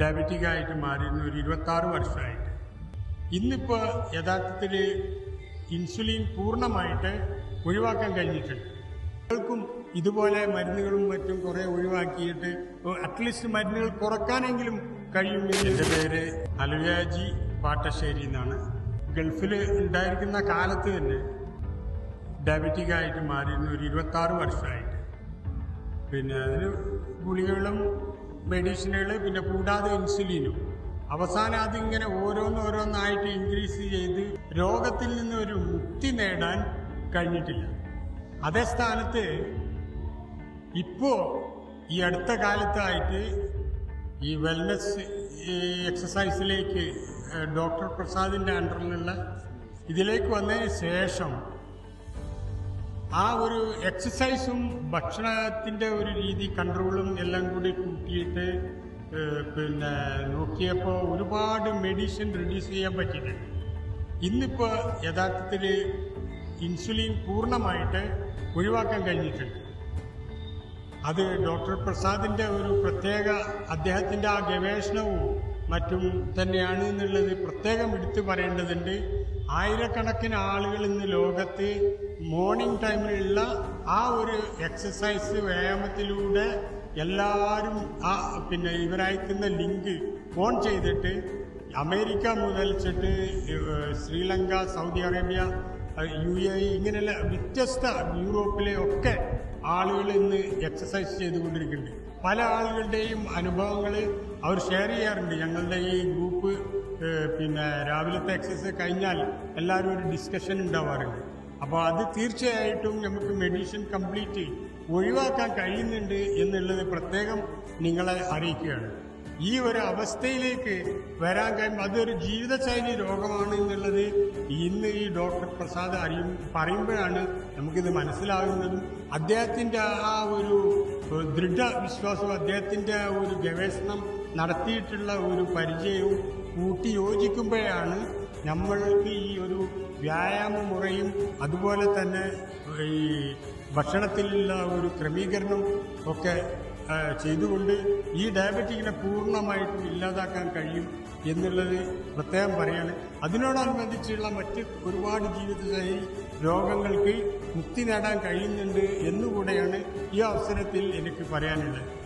Diabetic ആയിട്ട് മാറിയിരുന്നു ഒരു ഇരുപത്താറ് വർഷമായിട്ട്. ഇന്നിപ്പോൾ യഥാർത്ഥത്തിൽ ഇൻസുലിൻ പൂർണമായിട്ട് ഒഴിവാക്കാൻ കഴിഞ്ഞിട്ടുണ്ട്. കുട്ടികൾക്കും ഇതുപോലെ മരുന്നുകളും മറ്റും കുറേ ഒഴിവാക്കിയിട്ട് അറ്റ്ലീസ്റ്റ് മരുന്നുകൾ കുറക്കാനെങ്കിലും കഴിയുമെങ്കിൽ എന്റെ പേര് അലുയാജി പാട്ടശ്ശേരി എന്നാണ്. ഗൾഫിൽ ഉണ്ടായിരിക്കുന്ന കാലത്ത് തന്നെ ഡയബറ്റിക് ആയിട്ട് മാറിയിരുന്നു ഒരു ഇരുപത്താറ് വർഷമായിട്ട്. പിന്നെ അതിന് ഗുളികകളും മെഡിസിനുകൾ പിന്നെ കൂടാതെ ഇൻസുലിനും. അവസാനം അതിങ്ങനെ ഓരോന്നോരോന്നായിട്ട് ഇൻക്രീസ് ചെയ്ത് രോഗത്തിൽ നിന്ന് ഒരു മുക്തി നേടാൻ കഴിഞ്ഞിട്ടില്ല. അതേ സ്ഥാനത്ത് ഇപ്പോൾ ഈ അടുത്ത കാലത്തായിട്ട് ഈ വെൽനസ് എക്സസൈസിലേക്ക് ഡോക്ടർ പ്രസാദിന്റെ അണ്ടറിലുള്ള ഇതിലേക്ക് വന്നതിന് ശേഷം ആ ഒരു എക്സസൈസും ഭക്ഷണത്തിന്റെ ഒരു രീതി കൺട്രോളും എല്ലാം കൂടി കൂട്ടിയിട്ട് പിന്നെ നോക്കിയപ്പോൾ ഒരുപാട് മെഡിസിൻ റിഡ്യൂസ് ചെയ്യാൻ പറ്റിയിട്ടുണ്ട്. ഇന്നിപ്പോൾ യഥാർത്ഥത്തിൽ ഇൻസുലിൻ പൂർണമായിട്ട് ഒഴിവാക്കാൻ കഴിഞ്ഞിട്ടുണ്ട്. അത് ഡോക്ടർ പ്രസാദിന്റെ ഒരു പ്രത്യേക അദ്ദേഹത്തിന്റെ ആ ഗവേഷണവും മറ്റും തന്നെയാണ് എന്നുള്ളത് പ്രത്യേകം എടുത്തു പറയേണ്ടതുണ്ട്. ആയിരക്കണക്കിന് ആളുകൾ ഇന്ന് ലോകത്ത് മോർണിംഗ് ടൈമിലുള്ള ആ ഒരു എക്സസൈസ് വ്യായാമത്തിലൂടെ എല്ലാവരും ആ പിന്നെ ഇവരയക്കുന്ന ലിങ്ക് ഫോൺ ചെയ്തിട്ട് അമേരിക്ക മുതൽച്ചിട്ട് ചിട്ട് Sri Lanka Saudi Arabia U A ഇങ്ങനെയുള്ള വ്യത്യസ്ത യൂറോപ്പിലെ ഒക്കെ ആളുകൾ ഇന്ന് എക്സസൈസ് ചെയ്തുകൊണ്ടിരിക്കുന്നുണ്ട്. പല ആളുകളുടെയും അനുഭവങ്ങൾ അവർ ഷെയർ ചെയ്യാറുണ്ട്. ഞങ്ങളുടെ ഈ ഗ്രൂപ്പ് പിന്നെ രാവിലത്തെ എക്സസൈസ് കഴിഞ്ഞാൽ എല്ലാവരും ഒരു ഡിസ്കഷൻ ഉണ്ടാവാറുണ്ട്. അപ്പോൾ അത് തീർച്ചയായിട്ടും നമുക്ക് മെഡിഷൻ കംപ്ലീറ്റ് ഒഴിവാക്കാൻ കഴിയുന്നുണ്ട് എന്നുള്ളത് പ്രത്യേകം നിങ്ങളെ അറിയിക്കുകയാണ്. ഈ ഒരു അവസ്ഥയിലേക്ക് വരാൻ കഴിയും അതൊരു ജീവിതശൈലി രോഗമാണ് എന്നുള്ളത് ഇന്ന് ഈ ഡോക്ടർ പ്രസാദ് അറിയും പറയുമ്പോഴാണ് നമുക്കിത് മനസ്സിലാകുന്നതും. അദ്ദേഹത്തിന്റെ ആ ഒരു ദൃഢ വിശ്വാസവും അദ്ദേഹത്തിന്റെ ഒരു ഗവേഷണം നടത്തിയിട്ടുള്ള ഒരു പരിചയവും കൂട്ടി യോജിക്കുമ്പോഴാണ് നമ്മൾക്ക് ഈ ഒരു വ്യായാമ മുറയും അതുപോലെ തന്നെ ഈ ഭക്ഷണത്തിലുള്ള ഒരു ക്രമീകരണം ഒക്കെ ചെയ്തുകൊണ്ട് ഈ ഡയബറ്റിക്കിനെ പൂർണമായിട്ടും ഇല്ലാതാക്കാൻ കഴിയും എന്നുള്ളത് പ്രത്യേകം പറയാണ്. അതിനോടനുബന്ധിച്ചുള്ള മറ്റ് ഒരുപാട് ജീവിതശൈലി രോഗങ്ങൾക്ക് മുക്തി നേടാൻ കഴിയുന്നുണ്ട് എന്നുകൂടെയാണ് ഈ അവസരത്തിൽ എനിക്ക് പറയാനുള്ളത്.